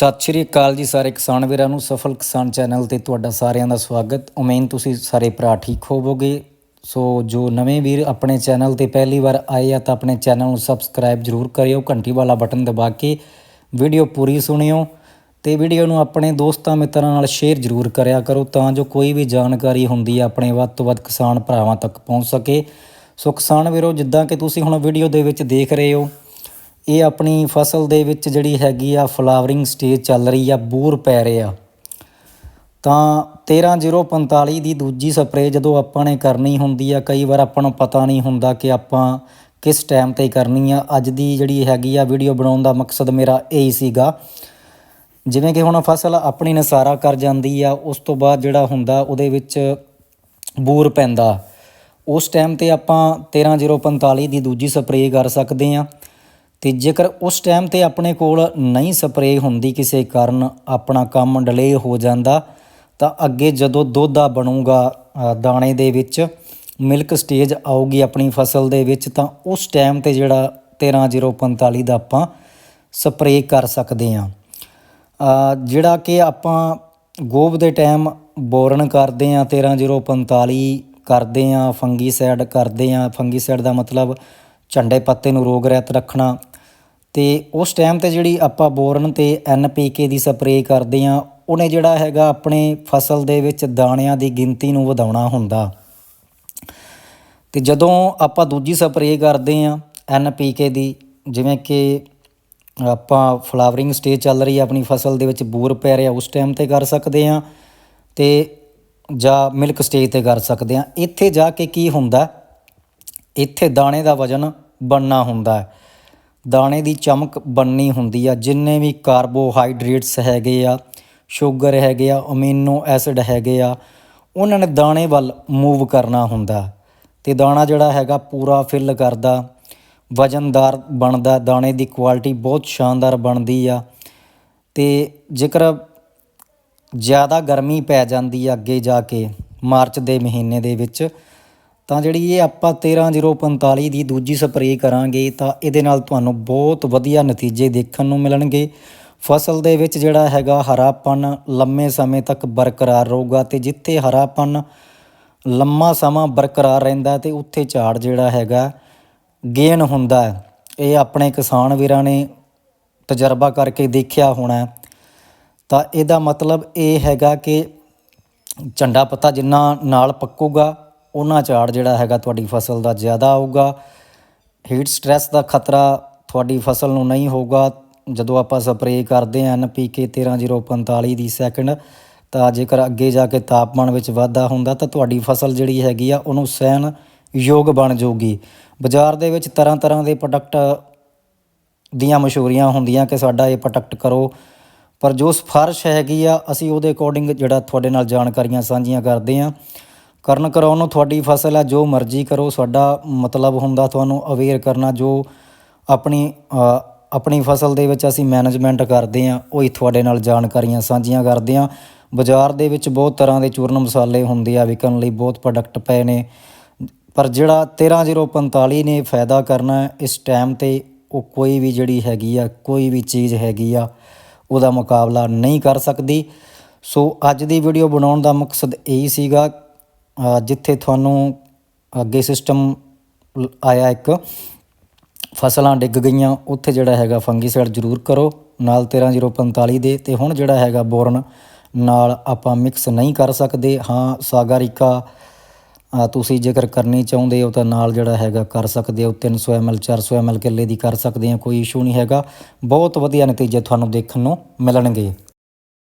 ਸਤਿ ਸ਼੍ਰੀ ਅਕਾਲ ਜੀ ਸਾਰੇ ਕਿਸਾਨ ਵੀਰਾਂ ਨੂੰ, ਸਫਲ ਕਿਸਾਨ ਚੈਨਲ ਤੇ ਤੁਹਾਡਾ ਸਾਰਿਆਂ ਦਾ ਸਵਾਗਤ। ਉਮੀਦ ਤੁਸੀਂ ਸਾਰੇ ਭਰਾ ਠੀਕ ਹੋਵੋਗੇ। ਸੋ ਜੋ ਨਵੇਂ ਵੀਰ ਆਪਣੇ ਚੈਨਲ ਤੇ ਪਹਿਲੀ ਵਾਰ ਆਏ ਆ ਤਾਂ ਆਪਣੇ ਚੈਨਲ ਨੂੰ ਸਬਸਕ੍ਰਾਈਬ ਜਰੂਰ ਕਰਿਓ, ਘੰਟੀ ਵਾਲਾ ਬਟਨ ਦਬਾ ਕੇ ਵੀਡੀਓ ਪੂਰੀ ਸੁਣਿਓ ਤੇ ਵੀਡੀਓ ਨੂੰ ਆਪਣੇ ਦੋਸਤਾਂ ਮਿੱਤਰਾਂ ਨਾਲ ਸ਼ੇਅਰ ਜਰੂਰ ਕਰਿਆ ਕਰੋ ਤਾਂ ਜੋ ਕੋਈ ਵੀ ਜਾਣਕਾਰੀ ਹੁੰਦੀ ਹੈ ਆਪਣੇ ਵੱਧ ਤੋਂ ਵੱਧ ਕਿਸਾਨ ਭਰਾਵਾਂ ਤੱਕ ਪਹੁੰਚ ਸਕੇ। ਸੋ ਕਿਸਾਨ ਵੀਰੋ, ਜਿੱਦਾਂ ਕਿ ਤੁਸੀਂ ਹੁਣ ਵੀਡੀਓ ਦੇ ਵਿੱਚ ਦੇਖ ਰਹੇ ਹੋ ਇਹ ਆਪਣੀ ਫਸਲ ਦੇ ਵਿੱਚ ਜਿਹੜੀ ਹੈਗੀ ਆ ਫਲਾਵਰਿੰਗ ਸਟੇਜ ਚੱਲ ਰਹੀ ਆ, ਬੂਰ ਪੈ ਰਹੇ ਆ। ਤਾਂ 13045 ਦੀ ਦੂਜੀ ਸਪਰੇਅ ਜਦੋਂ ਆਪਾਂ ਨੇ ਕਰਨੀ ਹੁੰਦੀ ਆ, ਕਈ ਵਾਰ ਆਪਾਂ ਨੂੰ ਪਤਾ ਨਹੀਂ ਹੁੰਦਾ ਕਿ ਆਪਾਂ ਕਿਸ ਟਾਈਮ ਤੇ ਕਰਨੀ ਆ। ਅੱਜ ਦੀ ਜਿਹੜੀ ਹੈਗੀ ਆ ਵੀਡੀਓ ਬਣਾਉਣ ਦਾ ਮਕਸਦ ਮੇਰਾ ਇਹੀ ਸੀਗਾ। ਜਿਵੇਂ ਕਿ ਹੁਣ ਫਸਲ ਆਪਣੀ ਨਸਾਰਾ ਕਰ ਜਾਂਦੀ ਆ, ਉਸ ਤੋਂ ਬਾਅਦ ਜਿਹੜਾ ਹੁੰਦਾ ਉਹਦੇ ਵਿੱਚ ਬੂਰ ਪੈਂਦਾ। ਉਸ ਟਾਈਮ ਤੇ ਆਪਾਂ 13045 ਦੀ ਦੂਜੀ ਸਪਰੇਅ ਕਰ ਸਕਦੇ ਆ। ਤੇ ਜੇਕਰ ਉਸ ਟਾਈਮ ਤੇ ਆਪਣੇ ਕੋਲ ਨਹੀਂ ਸਪਰੇਅ ਹੁੰਦੀ ਕਿਸੇ ਕਾਰਨ ਆਪਣਾ ਕੰਮ ਡਿਲੇ ਹੋ ਜਾਂਦਾ, ਤਾਂ ਅੱਗੇ ਜਦੋਂ ਦੁੱਧ ਆ ਬਣੂਗਾ ਦਾਣੇ ਦੇ ਵਿੱਚ ਮਿਲਕ ਸਟੇਜ ਆਊਗੀ ਆਪਣੀ ਫਸਲ ਦੇ ਵਿੱਚ, ਤਾਂ ਉਸ ਟਾਈਮ ਤੇ ਜਿਹੜਾ 13045 ਦਾ ਆਪਾਂ ਸਪਰੇਅ ਕਰ ਸਕਦੇ ਆ ਜਿਹੜਾ ਕਿ ਆਪਾਂ ਗੋਬ ਦੇ ਟਾਈਮ ਬੋਰਨ ਕਰਦੇ ਆ 13045 ਕਰਦੇ ਆ ਫੰਗੀਸਾਈਡ ਕਰਦੇ ਆ ਫੰਗੀਸਾਈਡ ਦਾ ਮਤਲਬ ਝੰਡੇ ਪੱਤੇ ਨੂੰ ਰੋਗ ਰਹਿਤ ਰੱਖਣਾ ਤੇ ਉਸ ਟਾਈਮ ਤੇ ਜਿਹੜੀ ਆਪਾਂ ਬੋਰਨ ਤੇ ਕੇ ਦੀ ਸਪਰੇਅ ਕਰਦੇ ਆ ਉਹਨੇ ਜਿਹੜਾ ਹੈਗਾ ਆਪਣੇ ਫਸਲ ਦੇ ਵਿੱਚ ਦਾਣਿਆਂ ਦੀ ਗਿਣਤੀ ਨੂੰ ਵਧਾਉਣਾ ਹੁੰਦਾ। ਤੇ ਜਦੋਂ ਆਪਾਂ ਦੂਜੀ ਸਪਰੇਅ ਕਰਦੇ ਆ ਕੇ ਦੀ, ਜਿਵੇਂ ਕਿ ਆਪਾਂ ਫਲਾਵਰਿੰਗ ਸਟੇਜ ਚੱਲ ਰਹੀ ਹੈ ਆਪਣੀ ਫਸਲ ਦੇ ਵਿੱਚ, ਬੂਰ ਪੈ ਰਿਹਾ, ਉਸ ਟਾਈਮ ਤੇ ਕਰ ਸਕਦੇ ਆ ਤੇ ਜਾਂ ਮਿਲਕ ਸਟੇਜ ਤੇ ਕਰ ਸਕਦੇ ਆ ਇੱਥੇ ਜਾ ਕੇ ਕੀ ਹੁੰਦਾ, ਇੱਥੇ ਦਾਣੇ ਦਾ ਵਜਨ ਬਣਨਾ ਹੁੰਦਾ ਹੈ। ਦਾਣੇ ਦੀ ਚਮਕ ਬਣਨੀ ਹੁੰਦੀ ਆ, ਜਿੰਨੇ ਵੀ ਕਾਰਬੋਹਾਈਡਰੇਟਸ ਹੈਗੇ ਆ, ਸ਼ੂਗਰ ਹੈਗੇ ਆ, ਅਮੀਨੋ ਐਸਿਡ ਹੈਗੇ ਆ, ਉਹਨਾਂ ਨੇ ਦਾਣੇ ਵੱਲ ਮੂਵ ਕਰਨਾ ਹੁੰਦਾ। ਤੇ ਦਾਣਾ ਜਿਹੜਾ ਹੈਗਾ ਪੂਰਾ ਫਿਲ ਕਰਦਾ, ਵਜਨਦਾਰ ਬਣਦਾ, ਦਾਣੇ ਦੀ ਕੁਆਲਿਟੀ ਬਹੁਤ ਸ਼ਾਨਦਾਰ ਬਣਦੀ ਆ। ਤੇ ਜੇਕਰ ਜ਼ਿਆਦਾ ਗਰਮੀ ਪੈ ਜਾਂਦੀ ਆ ਅੱਗੇ ਜਾ ਕੇ ਮਾਰਚ ਦੇ ਮਹੀਨੇ ਦੇ ਵਿੱਚ ਤਾਂ ਜਿਹੜੀ ਇਹ ਆਪਾਂ 13045 ਦੀ ਦੂਜੀ ਸਪਰੇਅ ਕਰਾਂਗੇ ਤਾਂ ਇਹਦੇ ਨਾਲ ਤੁਹਾਨੂੰ ਬਹੁਤ ਵਧੀਆ ਨਤੀਜੇ ਦੇਖਣ ਨੂੰ ਮਿਲਣਗੇ। ਫਸਲ ਦੇ ਵਿੱਚ ਜਿਹੜਾ ਹੈਗਾ ਹਰਾਪਨ ਲੰਮੇ ਸਮੇਂ ਤੱਕ ਬਰਕਰਾਰ ਰਹੂਗਾ ਤੇ ਜਿੱਥੇ ਹਰਾਪਨ ਲੰਮਾ ਸਮਾਂ ਬਰਕਰਾਰ ਰਹਿੰਦਾ ਤੇ ਉੱਥੇ ਝਾੜ ਜਿਹੜਾ ਹੈਗਾ ਗੇਨ ਹੁੰਦਾ ਹੈ। ਇਹ ਆਪਣੇ ਕਿਸਾਨ ਵੀਰਾਂ ਨੇ ਤਜਰਬਾ ਕਰਕੇ ਦੇਖਿਆ ਹੋਣਾ ਤਾਂ ਇਹਦਾ ਮਤਲਬ ਇਹ ਹੈਗਾ ਕਿ ਝੰਡਾ ਪੱਤਾ ਜਿੰਨਾ ਨਾਲ ਪੱਕੂਗਾ ਉਹਨਾਂ ਝਾੜ ਜਿਹੜਾ ਹੈਗਾ ਤੁਹਾਡੀ ਫਸਲ ਦਾ ਜ਼ਿਆਦਾ ਆਊਗਾ। ਹੀਟ ਸਟ੍ਰੈਸ ਦਾ ਖਤਰਾ ਤੁਹਾਡੀ ਫਸਲ ਨੂੰ ਨਹੀਂ ਹੋਊਗਾ। ਜਦੋਂ ਆਪਾਂ ਸਪਰੇਅ ਕਰਦੇ ਹਾਂ ਐਨਪੀਕੇ 13045 ਦੀ ਸੈਕਿੰਡ ਤਾਂ ਜੇਕਰ ਅੱਗੇ ਜਾ ਕੇ ਤਾਪਮਾਨ ਵਿੱਚ ਵਾਧਾ ਹੁੰਦਾ, ਤਾਂ ਤੁਹਾਡੀ ਫਸਲ ਜਿਹੜੀ ਹੈਗੀ ਆ, ਉਹਨੂੰ ਸਹਿਣ ਯੋਗ ਬਣ ਜਾਊਗੀ। ਬਾਜ਼ਾਰ ਦੇ ਵਿੱਚ ਤਰ੍ਹਾਂ ਤਰ੍ਹਾਂ ਦੇ ਪ੍ਰੋਡਕਟ ਦੀਆਂ ਮਸ਼ਹੂਰੀਆਂ ਹੁੰਦੀਆਂ ਕਿ ਸਾਡਾ ਇਹ ਪ੍ਰੋਡਕਟ ਕਰੋ। ਪਰ ਜੋ ਸਿਫਾਰਿਸ਼ ਹੈਗੀ ਆ, ਅਸੀਂ ਉਹਦੇ ਅਕੋਰਡਿੰਗ ਜਿਹੜਾ ਤੁਹਾਡੇ ਨਾਲ ਜਾਣਕਾਰੀਆਂ ਸਾਂਝੀਆਂ ਕਰਦੇ ਆ ਕਰਨ ਕਰਾਉਣ ਨੂੰ ਤੁਹਾਡੀ ਫਸਲ ਹੈ ਜੋ ਮਰਜ਼ੀ ਕਰੋ, ਸਾਡਾ ਮਤਲਬ ਹੁੰਦਾ ਤੁਹਾਨੂੰ ਅਵੇਅਰ ਕਰਨਾ, ਜੋ ਆਪਣੀ ਆਪਣੀ ਫਸਲ ਦੇ ਵਿੱਚ ਅਸੀਂ ਮੈਨੇਜਮੈਂਟ ਕਰਦੇ ਹਾਂ, ਉਹੀ ਤੁਹਾਡੇ ਨਾਲ ਜਾਣਕਾਰੀਆਂ ਸਾਂਝੀਆਂ ਕਰਦੇ ਹਾਂ। ਬਾਜ਼ਾਰ ਦੇ ਵਿੱਚ ਬਹੁਤ ਤਰ੍ਹਾਂ ਦੇ ਚੂਰਨ ਮਸਾਲੇ ਹੁੰਦੇ ਆ, ਵਿਕਣ ਲਈ ਬਹੁਤ ਪ੍ਰੋਡਕਟ ਪਏ ਨੇ। ਪਰ ਜਿਹੜਾ 13045 ਨੇ ਫਾਇਦਾ ਕਰਨਾ, ਇਸ ਟਾਈਮ ਤੇ ਉਹ ਕੋਈ ਵੀ ਜਿਹੜੀ ਹੈਗੀ ਆ, ਕੋਈ ਵੀ ਚੀਜ਼ ਹੈਗੀ ਆ, ਉਹਦਾ ਮੁਕਾਬਲਾ ਨਹੀਂ ਕਰ ਸਕਦੀ। ਸੋ ਅੱਜ ਦੀ ਵੀਡੀਓ ਬਣਾਉਣ ਦਾ ਮਕਸਦ ਇਹੀ ਸੀਗਾ ਜਿੱਥੇ ਤੁਹਾਨੂੰ ਅੱਗੇ ਸਿਸਟਮ ਆਇਆ ਇੱਕ, ਫਸਲਾਂ ਡਿੱਗ ਗਈਆਂ, ਉੱਥੇ ਜਿਹੜਾ ਹੈਗਾ ਫੰਗੀਸਾਈਡ ਜ਼ਰੂਰ ਕਰੋ, ਨਾਲ 13045 ਦੇ, ਤੇ ਹੁਣ ਜਿਹੜਾ ਹੈਗਾ ਬੋਰਨ, ਨਾਲ ਆਪਾਂ ਮਿਕਸ ਨਹੀਂ ਕਰ ਸਕਦੇ, ਹਾਂ, ਸਾਗਾਰਿਕਾ ਤੁਸੀਂ ਜੇਕਰ ਕਰਨੀ ਚਾਹੁੰਦੇ ਹੋ ਤਾਂ ਨਾਲ ਜਿਹੜਾ ਹੈਗਾ ਕਰ ਸਕਦੇ ਹੋ 300 ml 400 ml ਕਿੱਲੇ ਦੀ ਕਰ ਸਕਦੇ ਆ ਕੋਈ ਇਸ਼ੂ ਨਹੀਂ ਹੈਗਾ। ਬਹੁਤ ਵਧੀਆ ਨਤੀਜੇ ਤੁਹਾਨੂੰ ਦੇਖਣ ਨੂੰ ਮਿਲਣਗੇ।